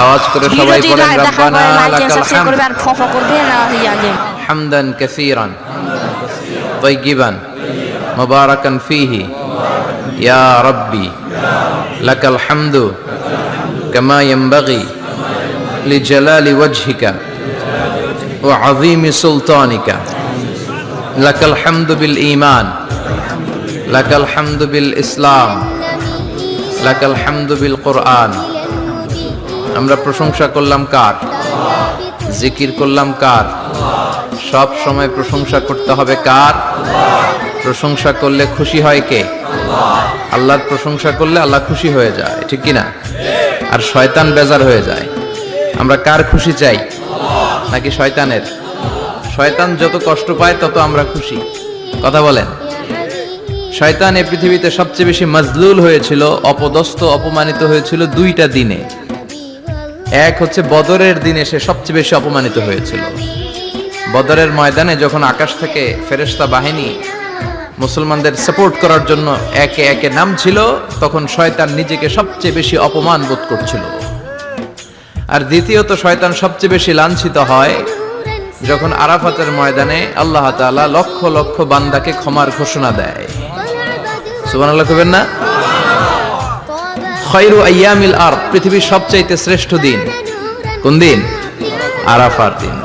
আওয়াজ করে সবাই বিরোধী পড়েন দেখা রব্বানা করে লাইক লাকাল সাবস্ক্রাইব হামদ করবে আর ফলো করবে না ইয়া যে حمدا كثيرا طيبا مباركا فيه يا ربي لك الحمد كما ينبغي لجلال وجهك وعظيم سلطانك لك الحمد بالإيمان لك الحمد بالإسلام لك الحمد بالقرآن আমরা প্রশংসা করলাম কার? জিকির করলাম কার? সব সময় প্রশংসা করতে হবে কার? প্রশংসা করলে খুশি হয় কে? আল্লাহর প্রশংসা করলে আল্লাহ খুশি হয়ে যায়, ঠিক কি না? আর শয়তান বেজার হয়ে যায়। আমরা কার খুশি চাই? নাকি শয়তানের? শয়তান যত কষ্ট পায় তত আমরা খুশি। কথা বলেন। শয়তান এ পৃথিবীতে সবচেয়ে বেশি মজলুল হয়েছিল, অপদস্থ, অপমানিত হয়েছিল দুইটা দিনে। এক হচ্ছে বদরের দিনে সে সবচেয়ে বেশি অপমানিত হয়েছিল। বদরের ময়দানে যখন আকাশ থেকে ফেরেশতা বাহিনী মুসলমানদের সাপোর্ট করার জন্য একে একে নামছিল, তখন শয়তান নিজেকে সবচেয়ে বেশি অপমান বোধ করছিল। আর দ্বিতীয়ত শয়তান সবচেয়ে বেশি লাঞ্ছিত হয় যখন আরাফাতের ময়দানে আল্লাহ তাআলা লক্ষ লক্ষ বান্দাকে ক্ষমার ঘোষণা দেয়। সুবহানাল্লাহ কবেন না? খয়রু আইয়ামিল আর পৃথিবীর সবচাইতে শ্রেষ্ঠ দিন। কোন দিন? আরাফার দিন।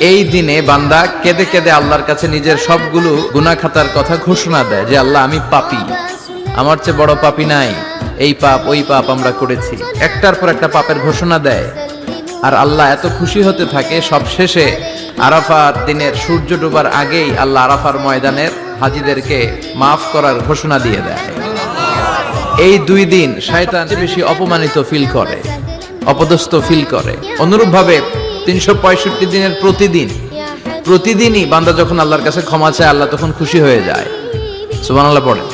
এই দিনে বান্দা কেঁদে কেঁদে আল্লাহর কাছে নিজের সবগুলো গুনাহ খাতার কথা ঘোষণা দেয় যে, আল্লাহ, আমি পাপি। আমার চেয়ে বড় পাপী নাই। এই পাপ, ওই পাপ আমরা করেছি। একটার পর একটা পাপের ঘোষণা দেয়। আর আল্লাহ এত খুশি হতে থাকে সব শেষে আরাফার দিনের সূর্য ডোবার আগেই আল্লাহ আরাফার ময়দানের হাজিদেরকে মাফ করার ঘোষণা দিয়ে দেয়। এই দুই দিন শয়তান বেশি অপমানিত ফিল করে, অপদস্থ ফিল করে। অনুরূপভাবে তিনশো পঁয়ষট্টি দিনের প্রতিদিন, প্রতিদিনই বান্দা যখন আল্লাহর কাছে ক্ষমা চায়, আল্লাহ তখন খুশি হয়ে যায়। সুবান আল্লাহ পড়ে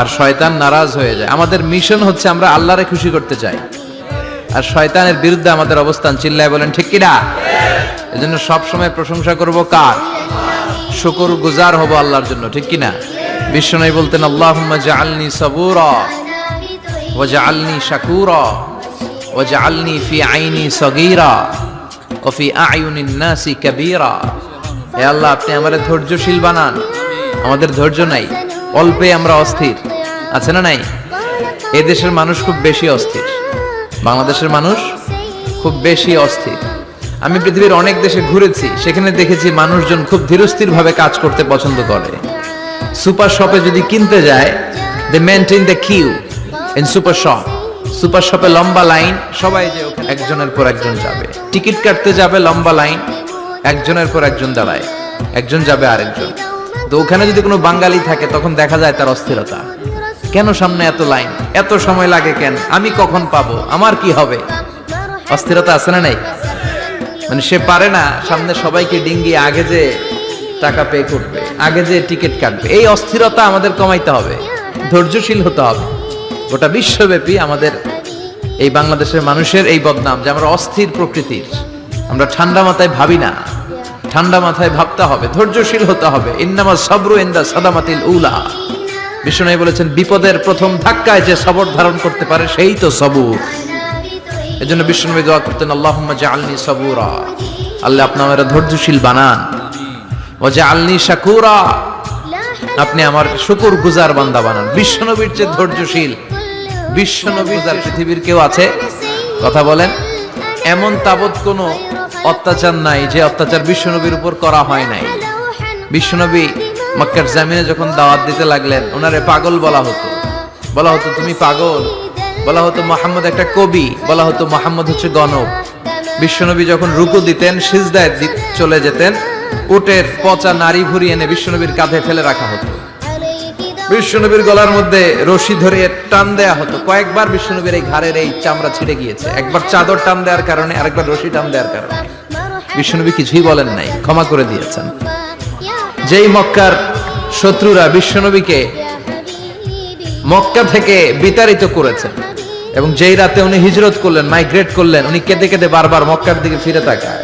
আর শয়তান নারাজ হয়ে যায়। আমাদের মিশন হচ্ছে আমরা আল্লাহরে খুশি করতে চাই। আর শয়তানের বিরুদ্ধে আমাদের অবস্থান চিল্লায় বলেন, ঠিক কিনা এজন্য সবসময় প্রশংসা করব কার? শুকর গুজার হব আল্লাহর জন্য, ঠিক কিনা বিশ্বনবী বলতেন, আল্লাহুম্মা জাআলনি সাবুরা ওয়া জাআলনি শাকুরা ওয়া জাআলনি ফি আইনি সগীরা ওয়া ফি আয়ুনিন নাসি কাবীরা। হে আল্লাহ, আপনি আমারে ধৈর্যশীল বানান। আমাদের ধৈর্য নাই, অল্পে আমরা অস্থির। আছে না নাই? এই দেশের মানুষ খুব বেশি অস্থির। বাংলাদেশের মানুষ খুব বেশি অস্থির। আমি পৃথিবীর অনেক দেশে ঘুরেছি, সেখানে দেখেছি মানুষজন খুব ধীরস্থির ভাবে কাজ করতে পছন্দ করে। সুপার শপে যদি কিনতে যায় they maintain the queue in super shop super শপে লম্বা লাইন, সবাই যে একজনের পর একজন যাবে। টিকিট কাটতে যাবে লম্বা লাইন, একজনের পর একজন দাঁড়ায়, একজন যাবে আরেকজন। তো ওখানে যদি কোনো বাঙালি থাকে, তখন দেখা যায় তার অস্থিরতা। কেন সামনে এত লাইন? এত সময় লাগে কেন? আমি কখন পাবো? আমার কি হবে? অস্থিরতা আছে না নাই? মানে সে পারে না, সামনে সবাইকে ডিঙ্গিয়ে আগে যে টাকা পে করবে, আগে যে টিকিট কাটবে, এই অস্থিরতা আমাদের কমাইতে হবে, ধৈর্যশীল হতে হবে। গোটা বিশ্বব্যাপী আমাদের এই বাংলাদেশের মানুষের এই বদনাম যে আমরা অস্থির প্রকৃতির, আমরা ঠান্ডা মাথায় ভাবি না। ঠান্ডা মাথায় ভাবতে হবে, ধৈর্যশীল হতে হবে। ইন্নামা সবরু ইন্দা সাদামাতিল উলা। বিষ্ণু বলেছেন, বিপদের প্রথম ধাক্কায় যে সবর ধারণ করতে পারে, সেই তো সবুর। এজন্য বিষ্ণুনবী দোয়া করতেন, আল্লাহুম্মা জাআলনি সাবুরা। আল্লাহ আপনি আমার ধৈর্যশীল বানান। ও জাআলনি শাকুরা আপনি আমার শুকুর গুজার বান্দা বানান। বিশ্বনবীর চেয়ে ধৈর্যশীল। বিশ্বনবীর যার পৃথিবীর কেউ আছে? কথা বলেন। এমন তাবৎ কোনো অত্যাচার নাই যে অত্যাচার বিশ্বনবীর উপর করা হয় নাই। বিশ্বনবী মক্কার জামিনে যখন দাওয়াত দিতে লাগলেন ওনারে পাগল বলা হতো। বলা হতো তুমি পাগল। বলা হতো মোহাম্মদ একটা কবি। বলা হতো মোহাম্মদ হচ্ছে গণক। বিশ্বনবী যখন রুকু দিতেন সিজদায় চলে যেতেন। উটের পচা নারী ভুরি এনে বিশ্বনবীর কাঁধে ফেলে রাখা হতো। বিশ্বনবীর গলার মধ্যে রশি ধরে টান দেয়া হতো। কয়েকবার বিশ্বনবীর এই ঘাড়ের এই চামড়া ছিঁড়ে গিয়েছে। একবার চাদর টান দেওয়ার কারণে, আরেকবার রশি টান দেওয়ার কারণে। বিশ্বনবী কিছুই বলেন নাই, ক্ষমা করে দিয়েছেন। যেই মক্কার শত্রুরা বিশ্বনবীকে মক্কা থেকে বিতাড়িত করেছেন এবং যেই রাতে উনি হিজরত করলেন, মাইগ্রেট করলেন, উনি কেঁদে কেঁদে বারবার মক্কার দিকে ফিরে তাকায়।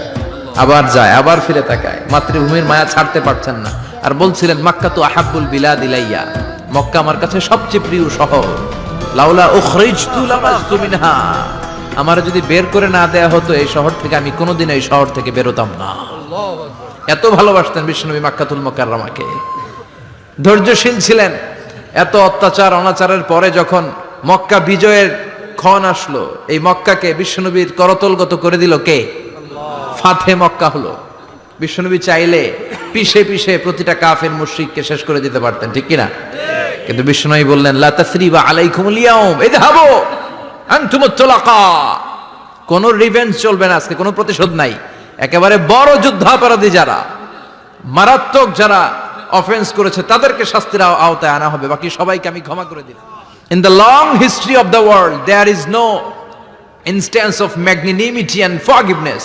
আবার যায়, আবার ফিরে তাকায়। মাতৃভূমির মায়া ছাড়তে পারছেন না। আর বলছিলেন, মাক্কা তো আহাব্বুল বিলাদ ইলাইয়া মক্কা আমার কাছে সবচেয়ে প্রিয় শহর। লাউলা উখরিজতু লামাজতু মিনহা। আমার যদি বের করে না দেয়া হতো, এই শহর থেকে আমি কোনোদিন এই শহর থেকে বেরোতাম না। এত ভালোবাসতেন বিষ্ণুনবী মাক্কাতুল মোকাররমাকে। ধৈর্যশীল ছিলেন। এত অত্যাচার, অনাচারের পরে যখন মক্কা বিজয়ের ক্ষণ আসলো, এই মক্কাকে বিশ্বনবীর করতলগত করে দিল কে? ফাথে মক্কা হলো। বিশ্বনবী চাইলে পিষে পিষে প্রতিটা কাফের মুশরিককে শেষ করে দিতে পারতেন, ঠিক কিনা? কিন্তু বিশ্বনবী বললেন, লা তাসরিবা আলাইকুমুল ইয়াউম, ইযহাবু আনতুমুত তুলাকা কোন রিভেঞ্জ চলবে না, আজকে কোনো প্রতিশোধ নাই। একেবারে বড় যুদ্ধাপরাধী যারা, মারাত্মক যারা অফেন্স করেছে, তাদেরকে শাস্তির আওতায় আনা হবে। বাকি সবাইকে আমি ক্ষমা করে দিলাম। In the long history of the world there is no instance of magnanimity and forgiveness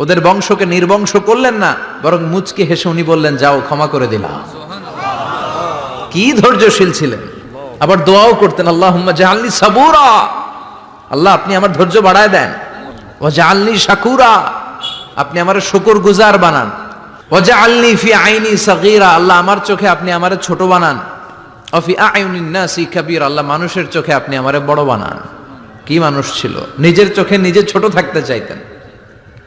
ওদের বংশকে নির্বংশ করলেন না, বরং মুচকে হেসে উনি বললেন, যাও, ক্ষমা করে দিলাম। কি ধৈর্যশীল ছিলেন। আবার দোয়াও করতেন আল্লাহ জাহাল্লি সাবুরা। আল্লাহ, আপনি আমার ধৈর্য বাড়ায় দেন। ও জাহাল্লি শাকুরা। আপনি আমার শুকর গুজার বানান। ও জাহাল্লি ফি আইনি সাগীরা। আল্লাহ, আমার চোখে আপনি আমারে ছোট বানান। অফি আইনিন নাসি কাবীর। আল্লাহ, মানুষের চোখে আপনি আমারে বড় বানান। কি মানুষ ছিল? নিজের চোখে নিজে ছোট থাকতে চাইতেন।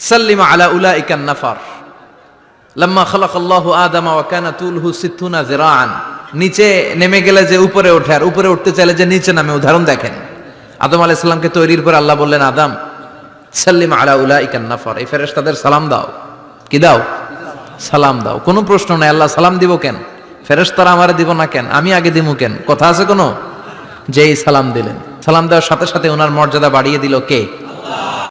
সাল্লিমা আলা উলাইকান নাফার। লাম্মা খালাকাল্লাহু আদামা ওয়া কানা তুলহু সিত্তুনা যিরাআন। নিচে নেমে গেলে যে উপরে ওঠে, আর উপরে উঠতে চাইলে যে নিচে নামে, উদাহরণ দেখেন। আদম আলাইহিস সালামকে তৈরির পর আল্লাহ বললেন, আদম, সাল্লিম আলা উলাইকান নাফার। এই ফেরেশ তাদের সালাম দাও। কি দাও? সালাম দাও। কোনো প্রশ্ন নাই, আল্লাহ সালাম দিব কেন? ফেরেশতারা আমারে দিব না কেন? আমি আগে দিমু কেন? কথা আছে কোনো? যেই সালাম দিলেন। সালাম দেওয়ার সাথে সাথে ওনার মর্যাদা বাড়িয়ে দিল কে?